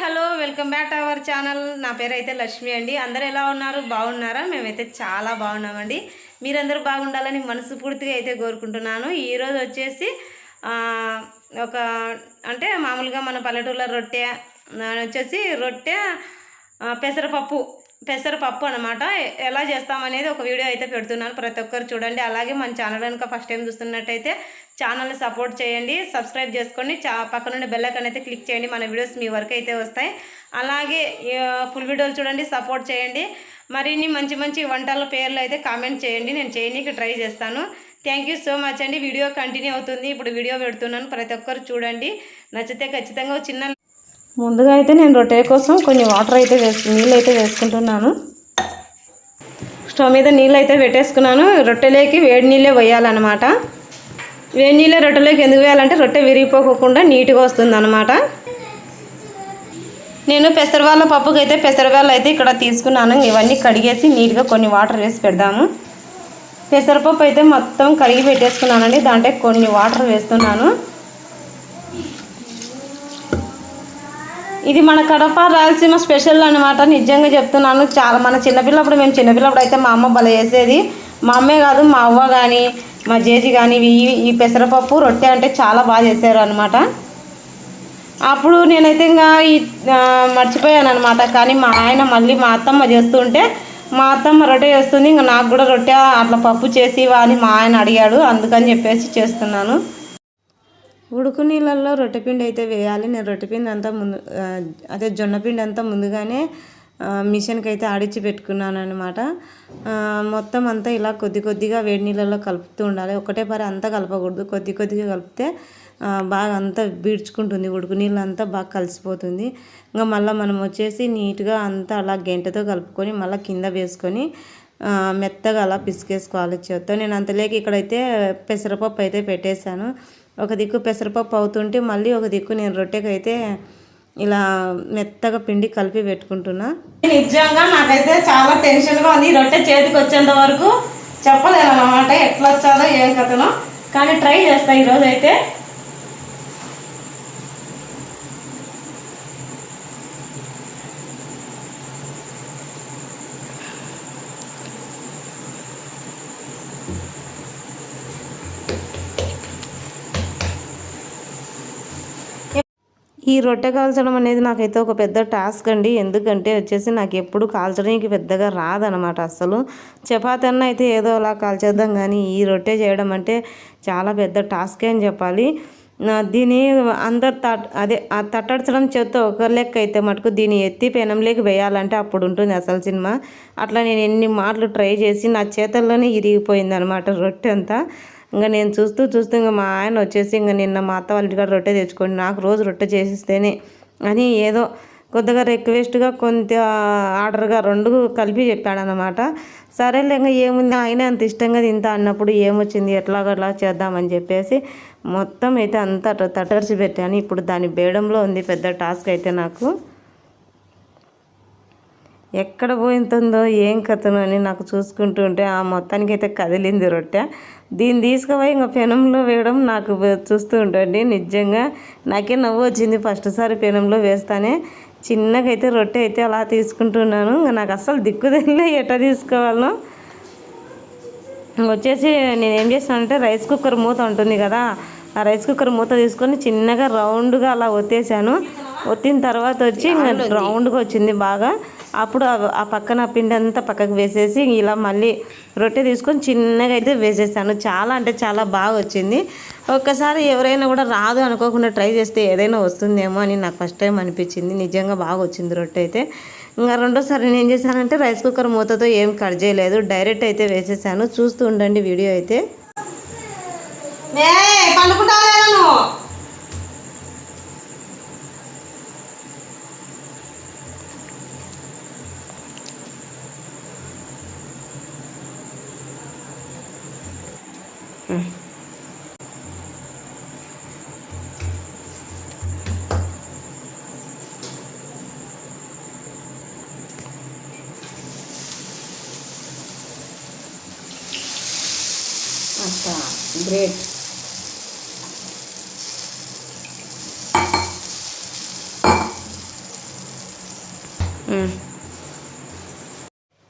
Hello welcome back to our channel. నా పేరు అయితే లక్ష్మి అండి. అందరు ఎలా ఉన్నారు? బాగున్నారా? మేమైతే చాలా బాగున్నామండి. మీరందరూ బాగుండాలని మనస్ఫూర్తిగా అయితే కోరుకుంటున్నాను. ఈరోజు వచ్చేసి ఒక అంటే మామూలుగా మన పల్లెటూళ్ళ రొట్టె వచ్చేసి రొట్టె పెసరపప్పు పెసరపప్పు అనమాట ఎలా చేస్తామనేది ఒక వీడియో అయితే పెడుతున్నాను. ప్రతి ఒక్కరు చూడండి. అలాగే మన ఛానల్ కనుక ఫస్ట్ టైం చూస్తున్నట్టయితే ఛానల్ని సపోర్ట్ చేయండి. సబ్స్క్రైబ్ చేసుకోండి. చా పక్కనుండి బెల్లకన్ అయితే క్లిక్ చేయండి. మన వీడియోస్ మీ వరకు అయితే వస్తాయి. అలాగే ఫుల్ వీడియోలు చూడండి. సపోర్ట్ చేయండి. మరిన్ని మంచి మంచి వంటల పేర్లు అయితే కామెంట్ చేయండి. నేను చేయనీకి ట్రై చేస్తాను. థ్యాంక్ యూ సో మచ్ అండి. వీడియో కంటిన్యూ అవుతుంది. ఇప్పుడు వీడియో పెడుతున్నాను. ప్రతి ఒక్కరు చూడండి. నచ్చితే ఖచ్చితంగా చిన్న ముందుగా అయితే నేను రొట్టె కోసం కొన్ని వాటర్ అయితే వేసు నీళ్ళు అయితే వేసుకుంటున్నాను. స్టవ్ మీద నీళ్ళు అయితే పెట్టేసుకున్నాను. రొట్టెలోకి వేడి నీళ్ళే వేయాలన్నమాట. వేడి నీళ్ళే రొట్టెలోకి ఎందుకు వేయాలంటే రొట్టె విరిగిపోకుండా నీట్గా వస్తుంది అనమాట నేను పెసరవాళ్ళ పప్పుకి అయితే పెసరవాళ్ళు అయితే ఇక్కడ తీసుకున్నాను. ఇవన్నీ కడిగేసి నీట్గా కొన్ని వాటర్ వేసి పెడదాము. పెసరపప్పు అయితే మొత్తం కడిగి పెట్టేసుకున్నానండి. దాంట్లో కొన్ని వాటర్ వేస్తున్నాను. ఇది మన కడప రాయలసీమ స్పెషల్ అనమాట నిజంగా చెప్తున్నాను చాలా మన చిన్నపిల్లప్పుడు మేము చిన్నపిల్లప్పుడు అయితే మా అమ్మ భలే చేసేది. మా అమ్మే కాదు మా అవ్వ కానీ మా జేజీ కానీ ఈ ఈ పెసరపప్పు రొట్టె అంటే చాలా బాగా చేశారు అనమాట అప్పుడు నేనైతే ఇంకా ఈ మర్చిపోయాను అనమాట కానీ మా ఆయన మళ్ళీ మా అత్తమ్మ చేస్తుంటే మా అత్తమ్మ రొట్టె చేస్తుంది ఇంకా నాకు కూడా రొట్టె అట్లా పప్పు చేసి అని మా ఆయన అడిగాడు అందుకని చెప్పేసి చేస్తున్నాను. ఉడుకు నీళ్ళల్లో రొట్టెపిండి అయితే వేయాలి. నేను రొట్టెపిండి అంతా ముందు అదే జొన్నపిండి అంతా ముందుగానే మిషన్కి అయితే ఆడిచ్చి పెట్టుకున్నాను అనమాట మొత్తం అంతా ఇలా కొద్ది కొద్దిగా వేడి నీళ్ళల్లో కలుపుతూ ఉండాలి. ఒకటే పరి అంతా కలపకూడదు. కొద్ది కొద్దిగా కలిపితే బాగా అంతా బీడ్చుకుంటుంది ఉడుకు నీళ్ళు అంతా బాగా కలిసిపోతుంది. ఇంకా మళ్ళీ మనం వచ్చేసి నీట్గా అంతా అలా గెంటతో కలుపుకొని మళ్ళీ కింద వేసుకొని మెత్తగా అలా పిసికేసుకోవాలి చేత్తో. నేను అంతలేకి ఇక్కడైతే పెసరపప్పు అయితే పెట్టేశాను. ఒక దిక్కు పెసరపప్పు అవుతుంటే మళ్ళీ ఒక దిక్కు నేను రొట్టెకైతే ఇలా మెత్తగా పిండి కలిపి పెట్టుకుంటున్నా. నిజంగా నాకైతే చాలా టెన్షన్గా ఉంది. ఈ రొట్టె చేతికి వచ్చేంత వరకు చెప్పలేను అనమాట ఎట్లా వచ్చాదో ఏం కథనో. కానీ ట్రై చేస్తా ఈరోజు అయితే ఈ రొట్టె కాల్చడం అనేది నాకైతే ఒక పెద్ద టాస్క్ అండి. ఎందుకంటే వచ్చేసి నాకు ఎప్పుడు కాల్చడానికి పెద్దగా రాదనమాట అసలు చపాతి అన్న అయితే ఏదో అలా కాల్చేద్దాం కానీ ఈ రొట్టె చేయడం అంటే చాలా పెద్ద టాస్కే అని చెప్పాలి. నా- దీని అందరు తట్ అదే ఆ తట్టడచడం చేత్తో ఒక లెక్క అయితే మటుకు దీన్ని ఎత్తి పెనంలోకి వేయాలంటే అప్పుడు ఉంటుంది అసలు సినిమా. అట్లా నేను ఎన్ని మాటలు ట్రై చేసి నా చేతల్లోనే ఇరిగిపోయింది అనమాట రొట్టె అంతా. ఇంకా నేను చూస్తూ చూస్తూ ఇంకా మా ఆయన వచ్చేసి ఇంకా నిన్న మా అత్త వాళ్ళ ఇంటికాడ రొట్టె తెచ్చుకోండి నాకు రోజు రొట్టె చేసిస్తేనే అని ఏదో కొద్దిగా రిక్వెస్ట్గా కొంత ఆర్డర్గా రెండు కలిపి చెప్పాడనమాట సరేలే ఇంకా ఏముంది ఆయన అంత ఇష్టంగా తింటా అన్నప్పుడు ఏమొచ్చింది ఎట్లాగట్లా చేద్దామని చెప్పేసి మొత్తం అయితే అంతా తటర్చి పెట్టాను ఇప్పుడు దాని బేడంలో ఉంది పెద్ద టాస్క్ అయితే నాకు. ఎక్కడ పోయింతుందో ఏం కథనో అని నాకు చూసుకుంటూ ఉంటే ఆ మొత్తానికి అయితే కదిలింది రొట్టె. దీన్ని తీసుకుపోయి ఇంకా పెనంలో వేయడం నాకు చూస్తూ ఉంటండి. నిజంగా నాకే నవ్వు వచ్చింది. ఫస్ట్ సారి పెనంలో వేస్తానే చిన్నగా అయితే రొట్టె అయితే అలా తీసుకుంటున్నాను. ఇంకా నాకు అస్సలు దిక్కు తెలియలే ఎట్లా తీసుకోవాలనో. వచ్చేసి నేను ఏం చేస్తానంటే రైస్ కుక్కర్ మూత ఉంటుంది కదా ఆ రైస్ కుక్కర్ మూత తీసుకొని చిన్నగా రౌండ్గా అలా ఒత్తేసాను. ఒత్తిన తర్వాత వచ్చి ఇంకా రౌండ్గా వచ్చింది బాగా. అప్పుడు ఆ- పక్కన పిండి అంతా పక్కకు వేసేసి ఇలా మళ్ళీ రొట్టె తీసుకొని చిన్నగా అయితే వేసేసాను. చాలా అంటే చాలా బాగా వచ్చింది. ఒక్కసారి ఎవరైనా కూడా రాదు అనుకోకుండా ట్రై చేస్తే ఏదైనా వస్తుందేమో అని నాకు ఫస్ట్ టైం అనిపించింది. నిజంగా బాగా వచ్చింది రొట్టె అయితే. ఇంకా రెండోసారి నేను ఏం చేశానంటే రైస్ కుక్కర్ మూతతో ఏం కట్ చేయలేదు. డైరెక్ట్ అయితే వేసేసాను. చూస్తూ ఉండండి వీడియో అయితే. పండుకుంటావా అచ్చా గ్రేట్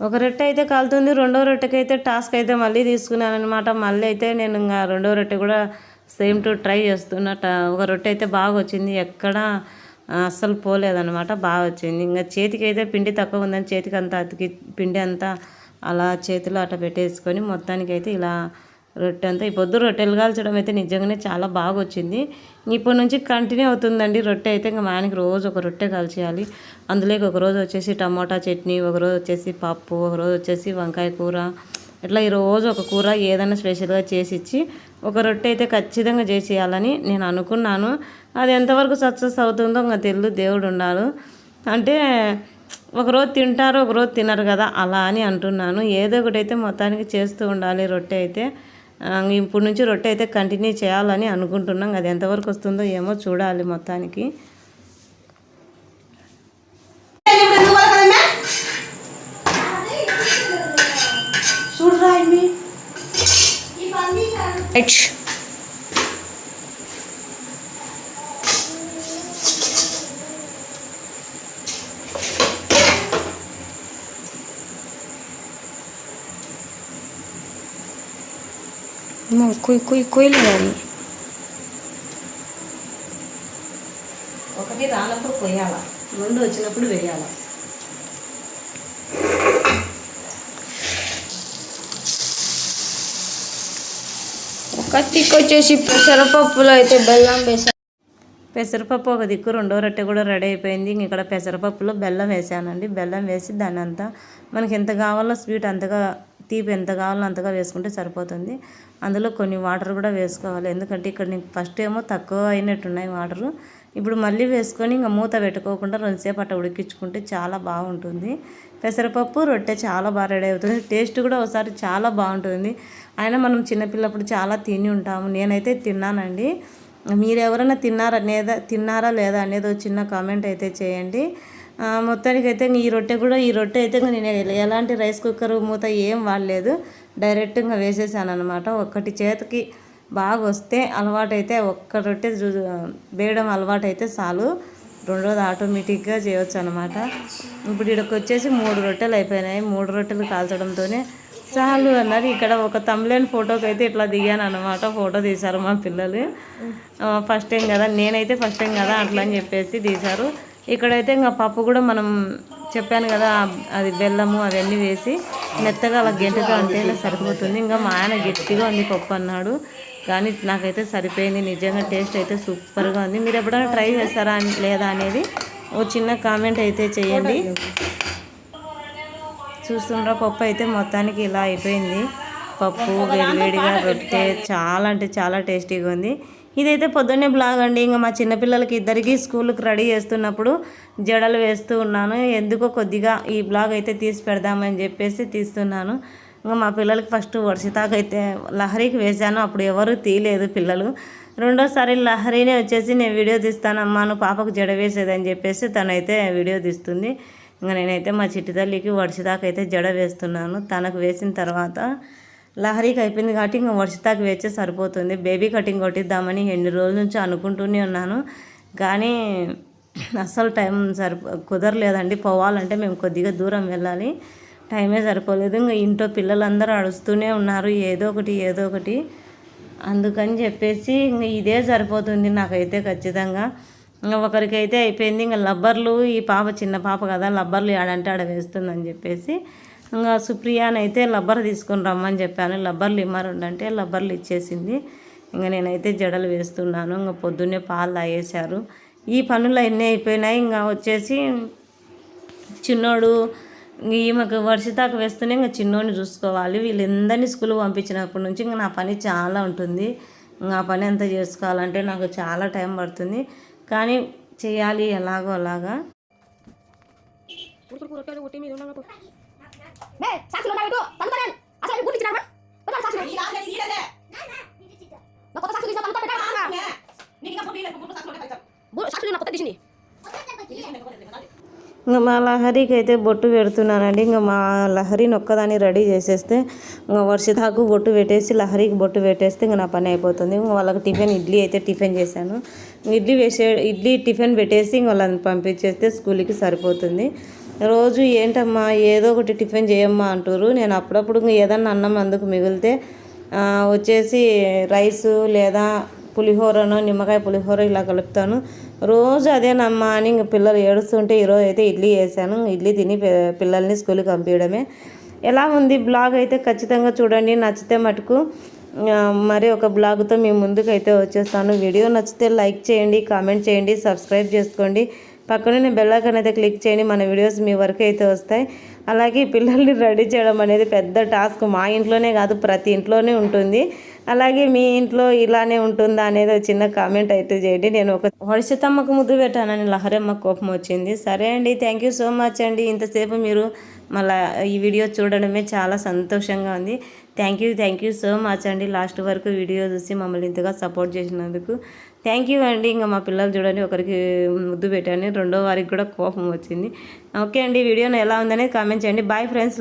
ఒక రొట్టె అయితే కాలుతుంది రెండో రొట్టెకి అయితే టాస్క్ అయితే మళ్ళీ తీసుకున్నానమాట మళ్ళీ అయితే నేను ఇంకా రెండో రొట్టె కూడా సేమ్ టు ట్రై చేస్తున్నా ఒక రొట్టె అయితే బాగా వచ్చింది ఎక్కడ అస్సలు పోలేదనమాట బాగా వచ్చింది. ఇంకా చేతికి అయితే పిండి తక్కువ ఉందని చేతికి అంతా అతికి పిండి అంతా అలా చేతిలో అట్ట పెట్టేసుకొని మొత్తానికి అయితే ఇలా రొట్టె అంతా. ఈ పొద్దు రొట్టెలు కాల్చడం అయితే నిజంగానే చాలా బాగా వచ్చింది ఇప్పటి నుంచి కంటిన్యూ అవుతుందండి రొట్టె అయితే. ఇంకా మా ఆయనకి రోజు ఒక రొట్టె కాల్చేయాలి. అందులోకి ఒక రోజు వచ్చేసి టమోటా చట్నీ ఒక రోజు వచ్చేసి పప్పు ఒక రోజు వచ్చేసి వంకాయ కూర. ఇట్లా ఈరోజు ఒక కూర ఏదైనా స్పెషల్గా చేసి ఇచ్చి ఒక రొట్టె అయితే ఖచ్చితంగా చేసేయాలని నేను అనుకున్నాను. అది ఎంతవరకు సక్సెస్ అవుతుందో ఇంకా తెలియదు దేవుడు ఉండాలి అంటే ఒకరోజు తింటారు ఒకరోజు తినరు కదా అలా అని అంటున్నాను. ఏదో ఒకటి అయితే మొత్తానికి చేస్తూ ఉండాలి రొట్టె అయితే. ఇప్పుడు నుంచి రొట్టె అయితే కంటిన్యూ చేయాలని అనుకుంటున్నాం. అది ఎంతవరకు వస్తుందో ఏమో చూడాలి మొత్తానికి. చూడరా కుయ్ కుయ్ కుయ్యలేదు ఒకటి రానప్పుడు కొయ్యాల ముందు వచ్చినప్పుడు వేయాల? ఒక తిక్కు వచ్చేసి పెసరపప్పులో అయితే బెల్లం వేసాను పెసరపప్పు ఒక దిక్కు రెండో రొట్టె కూడా రెడీ అయిపోయింది. ఇక్కడ పెసరపప్పులో బెల్లం వేసానండి. బెల్లం వేసి దాన్ని అంతా మనకి ఎంత కావాలో స్వీట్ అంతగా తీపి ఎంత కావాలో అంతగా వేసుకుంటే సరిపోతుంది. అందులో కొన్ని వాటర్ కూడా వేసుకోవాలి. ఎందుకంటే ఇక్కడ నీకు ఫస్ట్ ఏమో తక్కువ అయినట్టున్నాయి వాటరు. ఇప్పుడు మళ్ళీ వేసుకొని ఇంకా మూత పెట్టుకోకుండా రెండుసేపు అట్ట ఉడికించుకుంటే చాలా బాగుంటుంది. పెసరపప్పు రొట్టె చాలా బాగా రెడీ అవుతుంది. టేస్ట్ కూడా ఒకసారి చాలా బాగుంటుంది. అయినా మనం చిన్నపిల్లప్పుడు చాలా తిని ఉంటాము. నేనైతే తిన్నానండి. మీరు ఎవరైనా తిన్నారా లేదా తిన్నారా లేదా అనేది ఒక చిన్న కామెంట్ అయితే చేయండి. మొత్తానికి అయితే ఈ రొట్టె కూడా ఈ రొట్టె అయితే నేను ఎలాంటి రైస్ కుక్కర్ మూత ఏం వాడలేదు. డైరెక్ట్గా వేసేసాను అనమాట ఒక్కటి చేతికి బాగా వస్తే అలవాటైతే ఒక్క రొట్టె వేయడం అలవాటు అయితే చాలు. రెండోది ఆటోమేటిక్గా చేయవచ్చు అనమాట ఇప్పుడు ఇక్కడికి వచ్చేసి మూడు రొట్టెలు అయిపోయినాయి. మూడు రొట్టెలు కాల్చడంతోనే చాలు అన్నారు. ఇక్కడ ఒక తమ్లేని ఫోటోకి అయితే ఇట్లా దిగాను అనమాట ఫోటో తీశారు మా పిల్లలు. ఫస్ట్ టైం కదా. నేనైతే ఫస్ట్ టైం కదా అట్లా అని చెప్పేసి తీశారు. ఇక్కడైతే ఇంకా పప్పు కూడా మనం చెప్పాను కదా అది బెల్లము అవన్నీ వేసి మెత్తగా అలా గెంటుతో అంటే సరిపోతుంది. ఇంకా మా ఆయన గట్టిగా ఉంది పప్పు అన్నాడు. కానీ నాకైతే సరిపోయింది. నిజంగా టేస్ట్ అయితే సూపర్గా ఉంది. మీరు ఎప్పుడైనా ట్రై చేస్తారా అని- లేదా అనేది ఓ చిన్న కామెంట్ అయితే చేయండి. చూస్తుండ్రా పప్పు అయితే మొత్తానికి ఇలా అయిపోయింది. పప్పు వేడివేడిగా రొట్టె చాలా అంటే చాలా టేస్టీగా ఉంది. ఇదైతే పొద్దున్నే బ్లాగ్ అండి. ఇంకా మా చిన్నపిల్లలకి ఇద్దరికి స్కూల్కి రెడీ చేస్తున్నప్పుడు జడలు వేస్తూ ఉన్నాను. ఎందుకో కొద్దిగా ఈ బ్లాగ్ అయితే తీసి పెడదామని చెప్పేసి తీస్తున్నాను. ఇంకా మా పిల్లలకి ఫస్ట్ వర్షితాకైతే లహరికి వేశాను. అప్పుడు ఎవరు తీయలేదు పిల్లలు. రెండోసారి లహరీనే వచ్చేసి నేను వీడియో తీస్తానమ్మా నువ్వు పాపకు జడ వేసేదని చెప్పేసి తనైతే వీడియో తీస్తుంది. ఇంకా నేనైతే మా చిట్టి తల్లికి అయితే జడ వేస్తున్నాను. తనకు వేసిన తర్వాత లహరికి అయిపోయింది కాబట్టి ఇంకా వర్షితాకి వేస్తే సరిపోతుంది. బేబీ కటింగ్ కొట్టిద్దామని ఎన్ని రోజుల నుంచి అనుకుంటూనే ఉన్నాను. కానీ అస్సలు టైం సరి కుదరలేదండి. పోవాలంటే మేము కొద్దిగా దూరం వెళ్ళాలి. టైమే సరిపోలేదు. ఇంకా ఇంట్లో పిల్లలందరూ అడుస్తూనే ఉన్నారు. ఏదో ఒకటి ఏదో ఒకటి. అందుకని చెప్పేసి ఇంక ఇదే సరిపోతుంది నాకైతే ఖచ్చితంగా. ఒకరికైతే అయిపోయింది. ఇంకా లబ్బర్లు ఈ పాప చిన్న పాప కదా లబ్బర్లు ఆడంటే ఆడ వేస్తుందని చెప్పేసి ఇంకా సుప్రియానైతే లబ్బర్ తీసుకొని రమ్మని చెప్పాను. లబ్బర్లు ఇమ్మరుండంటే లబ్బర్లు ఇచ్చేసింది. ఇంకా నేనైతే జడలు వేస్తున్నాను. ఇంకా పొద్దున్నే పాలు తాగేశారు. ఈ పనులు అన్నీ అయిపోయినాయి. ఇంకా వచ్చేసి చిన్నోడు ఈమెకు వర్షితాకు వేస్తూనే ఇంకా చిన్నోడిని చూసుకోవాలి. వీళ్ళందరినీ స్కూల్ పంపించినప్పటి నుంచి ఇంకా నా పని చాలా ఉంటుంది. ఇంకా ఆ పని అంతా చేసుకోవాలంటే నాకు చాలా టైం పడుతుంది. కానీ చేయాలి ఎలాగో అలాగా. సాక్షులు నా కొత్త తీసింది. ఇంకా మా లహరికి అయితే బొట్టు పెడుతున్నానండి. ఇంకా మా లహరిని ఒక్కదాన్ని రెడీ చేసేస్తే ఇంకా వర్షితాకు బొట్టు పెట్టేసి లహరికి బొట్టు పెట్టేస్తే ఇంకా నా పని అయిపోతుంది. ఇంకా వాళ్ళకి టిఫిన్ ఇడ్లీ అయితే టిఫిన్ చేశాను. ఇడ్లీ వేసే ఇడ్లీ టిఫిన్ పెట్టేసి ఇంక వాళ్ళని పంపించేస్తే స్కూల్కి సరిపోతుంది. రోజు ఏంటమ్మా ఏదో ఒకటి టిఫిన్ చేయమ్మా అంటారు నేను అప్పుడప్పుడు ఇంక ఏదన్నా అన్నం అందుకు మిగిలితే వచ్చేసి రైసు లేదా పులిహోరను నిమ్మకాయ పులిహోర ఇలా కలుపుతాను. రోజు అదేనమ్మా అని ఇంక పిల్లలు ఏడుస్తుంటే ఈరోజు అయితే ఇడ్లీ వేసాను ఇడ్లీ తిని పిల్లల్ని స్కూల్కి పంపించడమే ఎలా ఉంది బ్లాగ్ అయితే ఖచ్చితంగా చూడండి. నచ్చితే మటుకు మరి ఒక బ్లాగ్తో మీ ముందుకు అయితే వచ్చేస్తాను. వీడియో నచ్చితే లైక్ చేయండి కామెంట్ చేయండి సబ్స్క్రైబ్ చేసుకోండి. పక్కనే నేను ఐకాన్ అయితే క్లిక్ చేయండి. మన వీడియోస్ మీ వరకు అయితే వస్తాయి. అలాగే పిల్లల్ని రెడీ చేయడం అనేది పెద్ద టాస్క్ మా ఇంట్లోనే కాదు ప్రతి ఇంట్లోనే ఉంటుంది. అలాగే మీ ఇంట్లో ఇలానే ఉంటుందా అనేది చిన్న కామెంట్ అయితే చేయండి. నేను ఒక వర్షతమ్మకు ముద్దు పెట్టానని లహరమ్మ కోపం వచ్చింది. సరే అండి థ్యాంక్ యూ సో మచ్ అండి. ఇంతసేపు మీరు మళ్ళా ఈ వీడియో చూడడమే చాలా సంతోషంగా ఉంది. Thank you thank you so much అండి. లాస్ట్ వరకు వీడియో చూసి మమ్మల్ని ఇంతగా సపోర్ట్ చేసినందుకు. థ్యాంక్ యూ అండి. ఇంకా మా పిల్లలు చూడండి ఒకరికి ముద్దు పెట్టాను రెండో వారికి కూడా కోపం వచ్చింది. ఓకే అండి వీడియోని ఎలా ఉందనేది కామెంట్ చేయండి. Bye friends